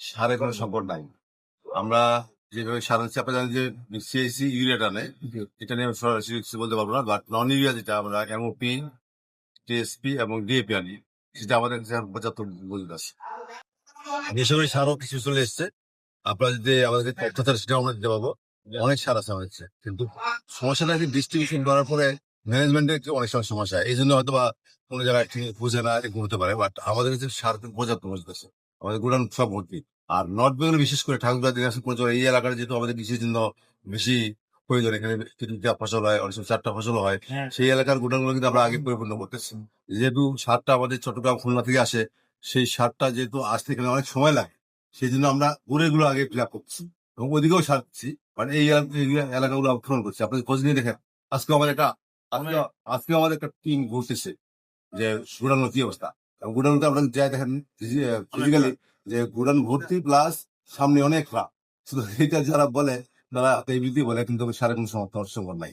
সারের কোনো সংকট নাই। আমরা যেভাবে সার হচ্ছে আপনারা জানেন যে সিএসসি ইউরিয়া টানে এটা নিয়ে আমি সরাসরি কিছু বলতে পারব না বাট নন ইউরিয়া যেটা আমরা এমওপি টিএসপি এবং ডিএপি আনি সেটা আমাদের কাছে পঁচাত্তর মজুদ আছে। বেসরকারি সারও কিছু চলে এসছে। আপনারা যদি আমাদের তথ্য থাকে সেটাও আমরা দিতে পারব। অনেক সার আছে আমাদের। কিন্তু সমস্যাটা কি ডিস্ট্রিবিউশন করার পরে ম্যানেজমেন্টের অনেক সময় সমস্যা এই জন্য হয়তো বা কোনো জায়গায় ঠিক বুঝে না এরকম হতে পারে বাট আমাদের কাছে সার পর্যাপ্ত মজুদ আছে। আমাদের গোডাউন সব ভর্তি আর নর্থ বেঙ্গল বিশেষ করে ঠাকুরদা দিনাজপুর পর্যন্ত এই এলাকার যেহেতু আমাদের কৃষির জন্য বেশি প্রয়োজন এখানে তিনটা ফসল হয় অনেক সময় চারটা ফসল হয় সেই এলাকার গোডাউনগুলো কিন্তু আমরা আগে পরিপূর্ণ করতেছি যেহেতু সারটা আমাদের চট্টগ্রাম খুলনা থেকে আসে সেই সারটা যেহেতু আসতে এখানে অনেক সময় লাগে সেই জন্য আমরা গুড়েগুলো আগে ফিল আপ করছি এবং ওদিকেও সার দিচ্ছি মানে এই এলাকাগুলো আক্রমণ করছি। আপনি খোঁজ নিয়ে দেখেন আজকে আমাদের একটা আজকে আজকে আমাদের একটা টিম ঘুরতেছে যে গুড়ানোর কি অবস্থা। এবং গুড়ানোতে আপনারা যাই দেখেন ফিজিক্যালি যে গুডাউন ভর্তি প্লাস সামনে অনেক রাত। শুধু এটা যারা বলে তারা এই বিধি বলে কিন্তু সাড়ে কোনো সমর্থন অসম্ভব নাই।